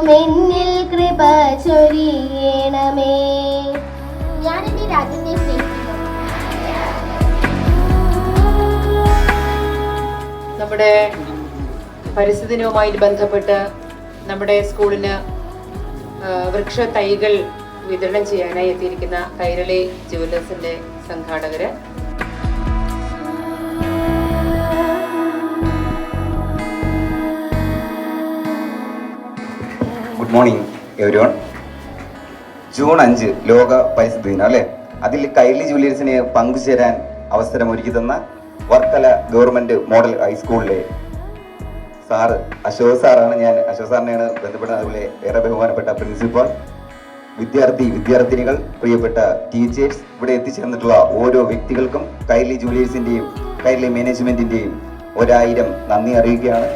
എന്നും എന്നിൽ കൃപ ചൊരിയണമേ. ഞാൻ എന്റെ രാജ്യത്തെ നമ്മുടെ പരിസ്ഥിതിനുമായി ബന്ധപ്പെട്ട് നമ്മുടെ സ്കൂളിന് വൃക്ഷ തൈകൾ വിതരണം ചെയ്യാനായി എത്തിയിരിക്കുന്ന കൈരളി ജുവലേഴ്സിന്റെ സംഘാടകര് good morning everyone June അഞ്ച് ലോക പരിസ്ഥിതി ദിനം അല്ലേ? അതിൽ കൈലി ജൂലിയൻസിന് പങ്കുചേരാൻ അവസരം ഒരുക്കി തന്ന വർക്കല ഗവൺമെന്റ് മോഡൽ ഹൈസ്കൂളിലെ സാറ് അശോക് സാറാണ് ഞാൻ. അശോക് സാറിനെയാണ് ബന്ധപ്പെടുന്നത്. അതുപോലെ ഏറെ ബഹുമാനപ്പെട്ട പ്രിൻസിപ്പൽ വിദ്യാർത്ഥി വിദ്യാർത്ഥിനികൾ പ്രിയപ്പെട്ട ടീച്ചേഴ്സ്. ഇവിടെ എത്തിച്ചേർന്നിട്ടുള്ള ഓരോ വ്യക്തികൾക്കും കൈലി ജൂലിയേഴ്സിന്റെയും കൈലി മാനേജ്മെന്റിന്റെയും ഒരായിരം നന്ദി അറിയിക്കുകയാണ്.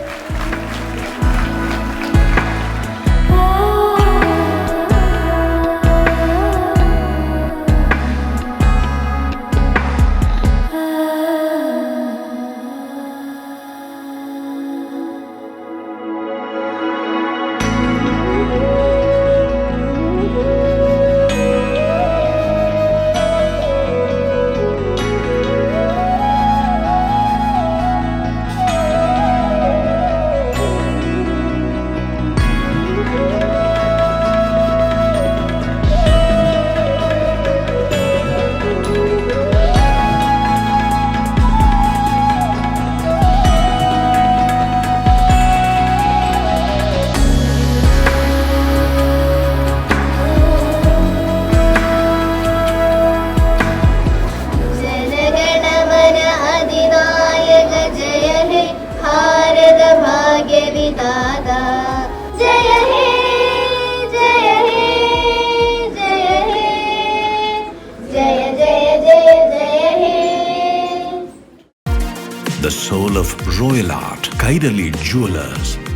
The soul of royal art, Kairali Jewelers.